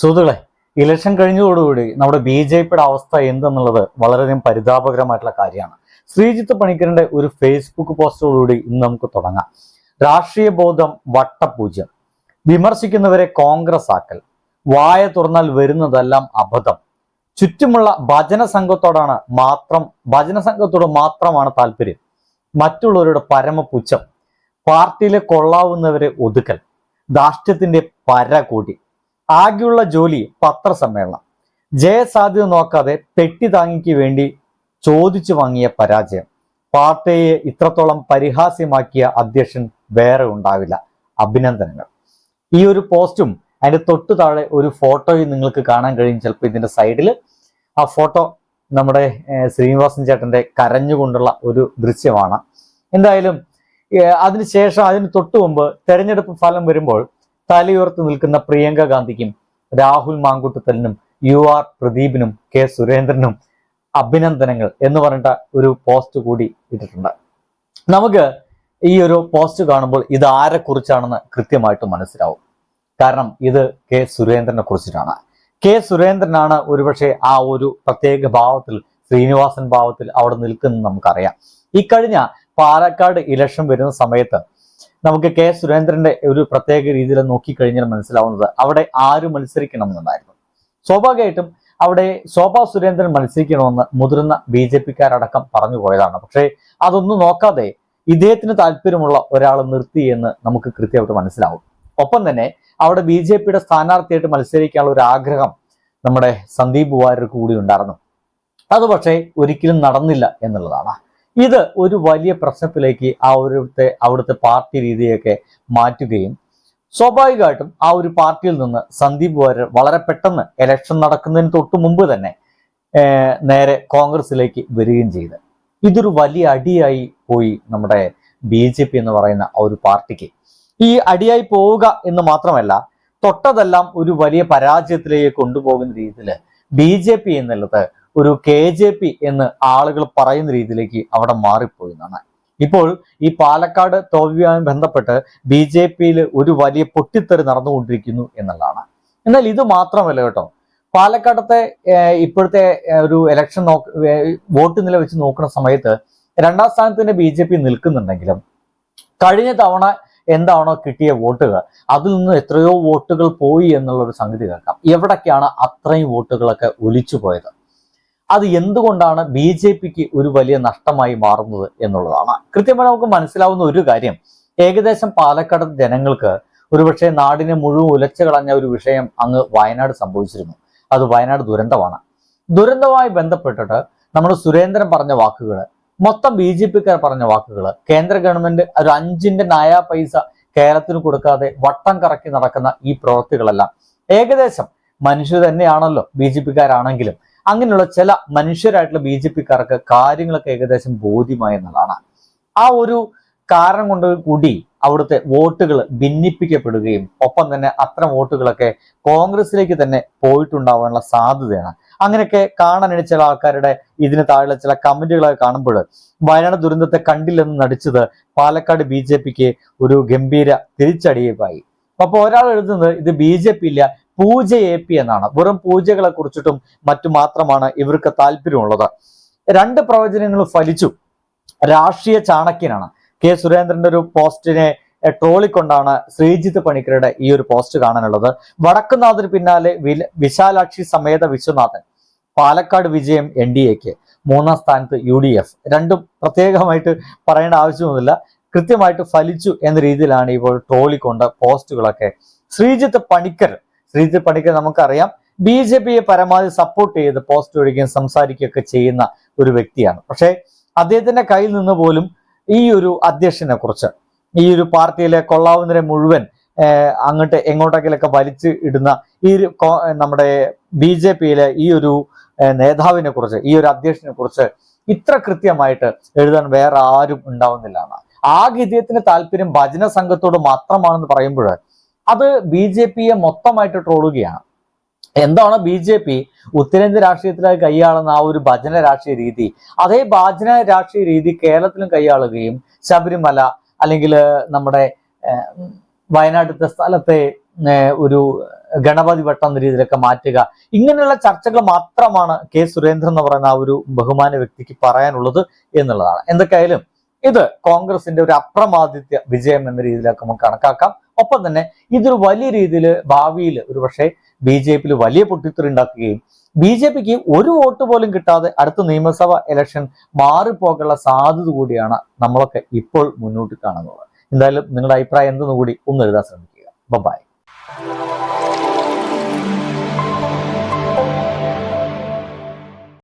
സുഹൃത്തുക്കളെ ഇലക്ഷൻ കഴിഞ്ഞതോടുകൂടി നമ്മുടെ B J പിയുടെ അവസ്ഥ എന്തെന്നുള്ളത് വളരെയധികം പരിതാപകരമായിട്ടുള്ള കാര്യമാണ്. ശ്രീജിത്ത് പണിക്കറിന്റെ ഒരു ഫേസ്ബുക്ക് പോസ്റ്റോടുകൂടി ഇന്ന് നമുക്ക് തുടങ്ങാം. രാഷ്ട്രീയ ബോധം വട്ടപൂജ്യം. വിമർശിക്കുന്നവരെ കോൺഗ്രസ് ആക്കൽ. വായ തുറന്നാൽ വരുന്നതെല്ലാം അബദ്ധം. ചുറ്റുമുള്ള ഭജന സംഘത്തോടാണ് മാത്രം ഭജന സംഘത്തോട് മാത്രമാണ് താല്പര്യം. മറ്റുള്ളവരുടെ പരമപുച്ഛം. പാർട്ടിയിലെ കൊള്ളാവുന്നവരെ ഒതുക്കൽ. ധാർഷ്ട്യത്തിന്റെ പര കൂടി ആകെയുള്ള ജോലി പത്രസമ്മേളനം. ജയസാധ്യത നോക്കാതെ പെട്ടി താങ്ങിക്ക് വേണ്ടി ചോദിച്ചു വാങ്ങിയ പരാജയം. പാർട്ടിയെ ഇത്രത്തോളം പരിഹാസ്യമാക്കിയ അധ്യക്ഷൻ വേറെ ഉണ്ടാവില്ല. അഭിനന്ദനങ്ങൾ. ഈ ഒരു പോസ്റ്റും അതിന്റെ തൊട്ടു താഴെ ഒരു ഫോട്ടോയും നിങ്ങൾക്ക് കാണാൻ കഴിയും ചിലപ്പോൾ ഇതിന്റെ സൈഡിൽ. ആ ഫോട്ടോ നമ്മുടെ ശ്രീനിവാസൻ ചേട്ടന്റെ കരഞ്ഞുകൊണ്ടുള്ള ഒരു ദൃശ്യമാണ്. എന്തായാലും അതിനുശേഷം അതിന് തൊട്ടു മുമ്പ് തെരഞ്ഞെടുപ്പ് ഫലം വരുമ്പോൾ തലയുയർത്തി നിൽക്കുന്ന പ്രിയങ്ക ഗാന്ധിക്കും രാഹുൽ മാങ്കുട്ടത്തലിനും യു ആർ പ്രദീപിനും കെ സുരേന്ദ്രനും അഭിനന്ദനങ്ങൾ എന്ന് പറഞ്ഞിട്ട് ഒരു പോസ്റ്റ് കൂടി ഇട്ടിട്ടുണ്ട്. നമുക്ക് ഈ ഒരു പോസ്റ്റ് കാണുമ്പോൾ ഇത് ആരെ കുറിച്ചാണെന്ന് കൃത്യമായിട്ട് മനസ്സിലാവും. കാരണം ഇത് കെ സുരേന്ദ്രനെ കുറിച്ചിട്ടാണ്. കെ സുരേന്ദ്രനാണ് ഒരുപക്ഷെ ആ ഒരു പ്രത്യേക ഭാവത്തിൽ ശ്രീനിവാസൻ ഭാവത്തിൽ അവിടെ നിൽക്കുന്നത് നമുക്കറിയാം. ഇക്കഴിഞ്ഞ കഴിഞ്ഞ പാലക്കാട് ഇലക്ഷൻ വരുന്ന സമയത്ത് നമുക്ക് കെ സുരേന്ദ്രന്റെ ഒരു പ്രത്യേക രീതിയിൽ നോക്കിക്കഴിഞ്ഞാൽ മനസ്സിലാവുന്നത് അവിടെ ആര് മത്സരിക്കണം എന്നുണ്ടായിരുന്നു സ്വാഭാവികമായിട്ടും അവിടെ ശോഭാ സുരേന്ദ്രൻ മത്സരിക്കണമെന്ന് മുതിർന്ന ബി ജെ പിക്കാരടക്കം പറഞ്ഞു പോയതാണ്. പക്ഷേ അതൊന്നും നോക്കാതെ ഇദ്ദേഹത്തിന് താല്പര്യമുള്ള ഒരാൾ നിർത്തി എന്ന് നമുക്ക് കൃത്യമായിട്ട് മനസ്സിലാവും. ഒപ്പം തന്നെ അവിടെ ബി ജെ പിയുടെ സ്ഥാനാർത്ഥിയായിട്ട് മത്സരിക്കാനുള്ള ഒരു ആഗ്രഹം നമ്മുടെ സന്ദീപ് വാര്യർക്ക് കൂടി ഉണ്ടായിരുന്നു. അത് പക്ഷേ ഒരിക്കലും നടന്നില്ല എന്നുള്ളതാണ്. ഇത് ഒരു വലിയ പ്രശ്നത്തിലേക്ക് ആ ഒരുത്തെ അവിടുത്തെ പാർട്ടി രീതിയൊക്കെ മാറ്റുകയും സ്വാഭാവികമായിട്ടും ആ ഒരു പാർട്ടിയിൽ നിന്ന് സന്ദീപ് വാര്യർ വളരെ പെട്ടെന്ന് ഇലക്ഷൻ നടക്കുന്നതിന് തൊട്ട് മുമ്പ് തന്നെ നേരെ കോൺഗ്രസിലേക്ക് വരികയും ചെയ്ത്. ഇതൊരു വലിയ അടിയായി പോയി നമ്മുടെ ബി ജെ പി എന്ന് പറയുന്ന ആ ഒരു പാർട്ടിക്ക്. ഈ അടിയായി പോവുക എന്ന് മാത്രമല്ല തൊട്ടതെല്ലാം ഒരു വലിയ പരാജയത്തിലേക്ക് കൊണ്ടുപോകുന്ന രീതിയിൽ ബി ജെ പി എന്നുള്ളത് ഒരു കെ ജെ പി എന്ന് ആളുകൾ പറയുന്ന രീതിയിലേക്ക് അവിടെ മാറിപ്പോയി എന്നാണ്. ഇപ്പോൾ ഈ പാലക്കാട് തോൽവിയുമായി ബന്ധപ്പെട്ട് ബി ജെ പിയിൽ ഒരു വലിയ പൊട്ടിത്തെറി നടന്നുകൊണ്ടിരിക്കുന്നു എന്നുള്ളതാണ്. എന്നാൽ ഇത് മാത്രമല്ല കേട്ടോ. പാലക്കാടത്തെ ഇപ്പോഴത്തെ ഒരു ഇലക്ഷൻ നോക്ക് വോട്ട് നില വെച്ച് നോക്കുന്ന സമയത്ത് രണ്ടാം സ്ഥാനത്ത് തന്നെ ബി ജെ പി നിൽക്കുന്നുണ്ടെങ്കിലും കഴിഞ്ഞ തവണ എന്താണോ കിട്ടിയ വോട്ടുകൾ അതിൽ നിന്ന് എത്രയോ വോട്ടുകൾ പോയി എന്നുള്ള ഒരു സംഗതി കേൾക്കാം. എവിടൊക്കെയാണ് അത്രയും വോട്ടുകളൊക്കെ ഒലിച്ചു പോയത്? അത് എന്തുകൊണ്ടാണ് ബി ജെ പിക്ക് ഒരു വലിയ നഷ്ടമായി മാറുന്നത് എന്നുള്ളതാണ്. കൃത്യമായി നമുക്ക് മനസ്സിലാവുന്ന ഒരു കാര്യം ഏകദേശം പാലക്കാട് ജനങ്ങൾക്ക് ഒരുപക്ഷെ നാടിനെ മുഴുവൻ ഉലച്ചു കളഞ്ഞ ഒരു വിഷയം അങ്ങ് വയനാട് സംഭവിച്ചിരുന്നു. അത് വയനാട് ദുരന്തമാണ്. ദുരന്തവുമായി ബന്ധപ്പെട്ടിട്ട് നമ്മൾ സുരേന്ദ്രൻ പറഞ്ഞ വാക്കുകൾ മൊത്തം ബി ജെ പിക്കാർ പറഞ്ഞ വാക്കുകൾ കേന്ദ്ര ഗവൺമെന്റ് ഒരു അഞ്ചിന്റെ നായ പൈസ കേരളത്തിന് കൊടുക്കാതെ വട്ടം കറക്കി നടക്കുന്ന ഈ പ്രവൃത്തികളെല്ലാം ഏകദേശം മനുഷ്യർ തന്നെയാണല്ലോ ബി ജെ പിക്കാരാണെങ്കിലും അങ്ങനെയുള്ള ചില മനുഷ്യരായിട്ടുള്ള ബി ജെ പിക്കാർക്ക് കാര്യങ്ങളൊക്കെ ഏകദേശം ബോധ്യമായെന്നുള്ളതാണ് ആ ഒരു കാരണം കൊണ്ട് കൂടി അവിടുത്തെ വോട്ടുകൾ ഭിന്നിപ്പിക്കപ്പെടുകയും ഒപ്പം തന്നെ അത്തരം വോട്ടുകളൊക്കെ കോൺഗ്രസിലേക്ക് തന്നെ പോയിട്ടുണ്ടാവാനുള്ള സാധ്യതയാണ്. അങ്ങനെയൊക്കെ കാണാനിട ചില ആൾക്കാരുടെ ഇതിന് താഴെ ചില കമന്റുകളൊക്കെ കാണുമ്പോൾ വയനാട് ദുരന്തത്തെ കണ്ടില്ലെന്ന് നടിച്ചത് പാലക്കാട് ബി ഒരു ഗംഭീര തിരിച്ചടിയായി. അപ്പൊ ഒരാൾ എഴുതുന്നത് ഇത് ബി ജെ പി ഇല്ല പൂജ എ പി എന്നാണ്. വെറും പൂജകളെ കുറിച്ചിട്ടും മറ്റു മാത്രമാണ് ഇവർക്ക് താല്പര്യമുള്ളത്. രണ്ട് പ്രവചനങ്ങളും ഫലിച്ചു. രാഷ്ട്രീയ ചാണക്യനാണ്. കെ സുരേന്ദ്രന്റെ ഒരു പോസ്റ്റിനെ ട്രോളിക്കൊണ്ടാണ് ശ്രീജിത്ത് പണിക്കരുടെ ഈ ഒരു പോസ്റ്റ് കാണാനുള്ളത്. വടക്കുനാഥന് പിന്നാലെ വിശാലാക്ഷി സമേത വിശ്വനാഥൻ. പാലക്കാട് വിജയം എൻ ഡി എക്ക്. മൂന്നാം സ്ഥാനത്ത് യു ഡി എഫ്. രണ്ടും പ്രത്യേകമായിട്ട് പറയേണ്ട ആവശ്യമൊന്നുമില്ല. കൃത്യമായിട്ട് ഫലിച്ചു എന്ന രീതിയിലാണ് ഇപ്പോൾ ട്രോളിക്കൊണ്ട് പോസ്റ്റുകളൊക്കെ. ശ്രീജിത്ത് പണിക്കർ ശ്രീജിത്ത് പണിക്കർ നമുക്കറിയാം. ബി ജെ പിയെ പരമാവധി സപ്പോർട്ട് ചെയ്ത് പോസ്റ്റ് ഒഴിക്കുകയും സംസാരിക്കുകയൊക്കെ ചെയ്യുന്ന ഒരു വ്യക്തിയാണ്. പക്ഷേ അദ്ദേഹത്തിന്റെ കയ്യിൽ നിന്ന് പോലും ഈ ഒരു അധ്യക്ഷനെ കുറിച്ച് ഈ ഒരു പാർട്ടിയിലെ കൊള്ളാവുന്നവരെ മുഴുവൻ അങ്ങോട്ട് എങ്ങോട്ടെങ്കിലൊക്കെ വലിച്ച് ഇടുന്ന ഈ ഒരു നമ്മുടെ ബി ജെ പിയിലെ ഈ ഒരു നേതാവിനെ കുറിച്ച് ഈ ഒരു അധ്യക്ഷനെ കുറിച്ച് ഇത്ര കൃത്യമായിട്ട് എഴുതാൻ വേറെ ആരും ഉണ്ടാവുന്നില്ല ആ ഇദ്ദേഹത്തിന് താല്പര്യം ഭജന സംഘത്തോട് മാത്രമാണെന്ന് പറയുമ്പോൾ അത് ബി ജെ പിയെ മൊത്തമായിട്ട് ട്രോളുകയാണ്. എന്താണ് ബി ജെ പി? ഉത്തരേന്ത്യ രാഷ്ട്രീയത്തിലായി കൈയാളുന്ന ആ ഒരു ഭജന രാഷ്ട്രീയ രീതി. അതേ ഭജന രാഷ്ട്രീയ രീതി കേരളത്തിലും കൈയാളുകയും ശബരിമല അല്ലെങ്കിൽ നമ്മുടെ വയനാട്ടിലത്തെ സ്ഥലത്തെ ഒരു ഗണപതി വട്ടം എന്ന രീതിയിലൊക്കെ മാറ്റുക. ഇങ്ങനെയുള്ള ചർച്ചകൾ മാത്രമാണ് കെ സുരേന്ദ്രൻ എന്ന് പറയുന്ന ആ ഒരു ബഹുമാന വ്യക്തിക്ക് പറയാനുള്ളത് എന്നുള്ളതാണ്. എന്തൊക്കെയായാലും ഇത് കോൺഗ്രസിന്റെ ഒരു അപ്രമാദിത്യ വിജയം എന്ന രീതിയിലൊക്കെ നമുക്ക് കണക്കാക്കാം. ഒപ്പം തന്നെ ഇതൊരു വലിയ രീതിയിൽ ഭാവിയിൽ ഒരുപക്ഷെ ബി ജെ പിയിൽ വലിയ പൊട്ടിത്തെറി ഉണ്ടാക്കുകയും ബി ജെ പിക്ക് ഒരു വോട്ട് പോലും കിട്ടാതെ അടുത്ത നിയമസഭ ഇലക്ഷൻ മാറിപ്പോകാനുള്ള സാധ്യത കൂടിയാണ് നമ്മളൊക്കെ ഇപ്പോൾ മുന്നോട്ട് കാണുന്നത്. എന്തായാലും നിങ്ങളുടെ അഭിപ്രായം എന്തെന്ന് കൂടി ഒന്ന് എഴുതാൻ ശ്രമിക്കുക. ബൈ